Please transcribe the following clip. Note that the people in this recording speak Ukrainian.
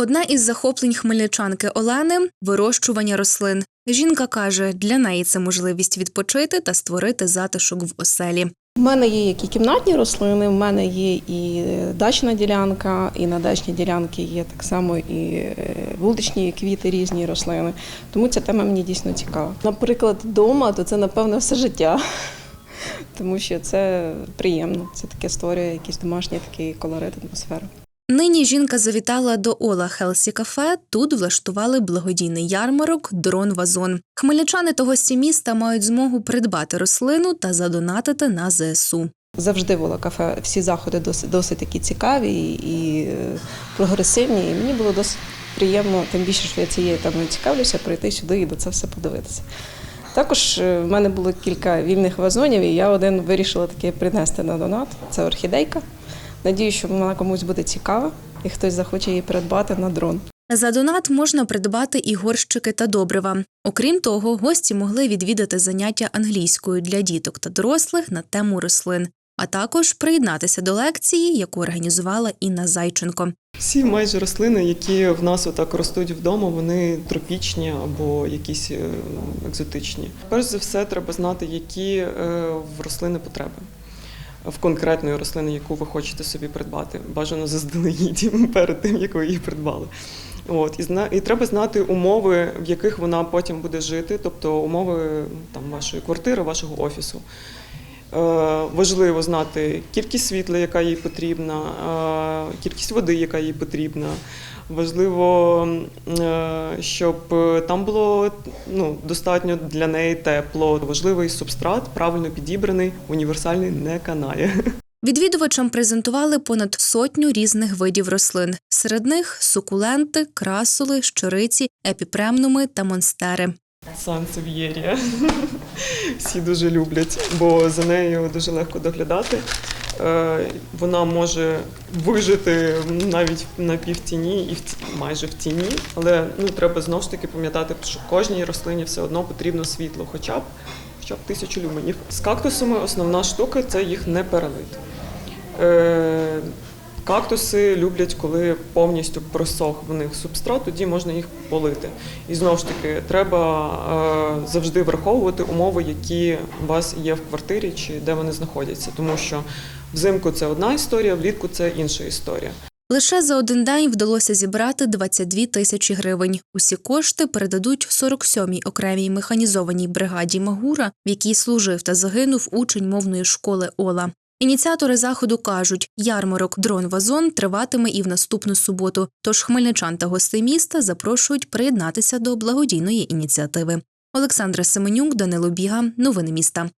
Одне із захоплень хмельничанки Олени вирощування рослин. Жінка каже, для неї це можливість відпочити та створити затишок в оселі. У мене є як і кімнатні рослини, в мене є і дачна ділянка, і на дачній ділянці є так само і е, вуличні квіти, різні рослини. Тому ця тема мені дійсно цікава. Наприклад, вдома, то це напевно все життя, тому що це приємно. Це таке створює якийсь домашній такий колорит, атмосферу. Нині жінка завітала до Ола Хелсі кафе. Тут влаштували благодійний ярмарок Дрон Вазон. Хмельничани та гості міста мають змогу придбати рослину та задонатити на ЗСУ. Завжди було кафе. Всі заходи досить, досить такі цікаві і е, прогресивні. І мені було досить приємно, тим більше, що я цією темою цікавлюся, прийти сюди і до це все подивитися. Також е, в мене було кілька вільних вазонів, і я один вирішила таки принести на донат. Це орхідейка. Надію, що вона комусь буде цікава, і хтось захоче її придбати на дрон. За донат можна придбати і горщики та добрива. Окрім того, гості могли відвідати заняття англійською для діток та дорослих на тему рослин, а також приєднатися до лекції, яку організувала Інна Зайченко. Всі майже рослини, які в нас отак ростуть вдома, вони тропічні або якісь е, екзотичні. Перш за все, треба знати, які е, в рослини потреби. В конкретної рослини, яку ви хочете собі придбати, бажано заздалегідь перед тим, як ви її придбали. От і зна і треба знати умови, в яких вона потім буде жити, тобто умови там вашої квартири, вашого офісу. Е, Важливо знати кількість світла, яка їй потрібна, е, кількість води, яка їй потрібна. Важливо, е, щоб там було ну, достатньо для неї тепло. Важливий субстрат, правильно підібраний, універсальний не канає. Відвідувачам презентували понад сотню різних видів рослин. Серед них сукуленти, красули, щориці, епіпремнуми та монстери. Сансев'єрія. Всі дуже люблять, бо за нею дуже легко доглядати. Е, Вона може вижити навіть на півтіні і майже в тіні, але ну треба знову ж таки пам'ятати, що кожній рослині все одно потрібно світло, хоча б хоча б тисячу люменів. З кактусами основна штука це їх не перелити. Кактуси люблять, коли повністю просох в них субстрат, тоді можна їх полити. І знову ж таки, треба е, завжди враховувати умови, які у вас є в квартирі чи де вони знаходяться. Тому що взимку це одна історія, влітку це інша історія. Лише за один день вдалося зібрати 22 тисячі гривень. Усі кошти передадуть 47-й окремій механізованій бригаді Магура, в якій служив та загинув учень мовної школи Ола. Ініціатори заходу кажуть, ярмарок дрон вазон триватиме і в наступну суботу. Тож хмельничан та гостей міста запрошують приєднатися до благодійної ініціативи. Олександра Семенюк, Данило Біга, новини міста.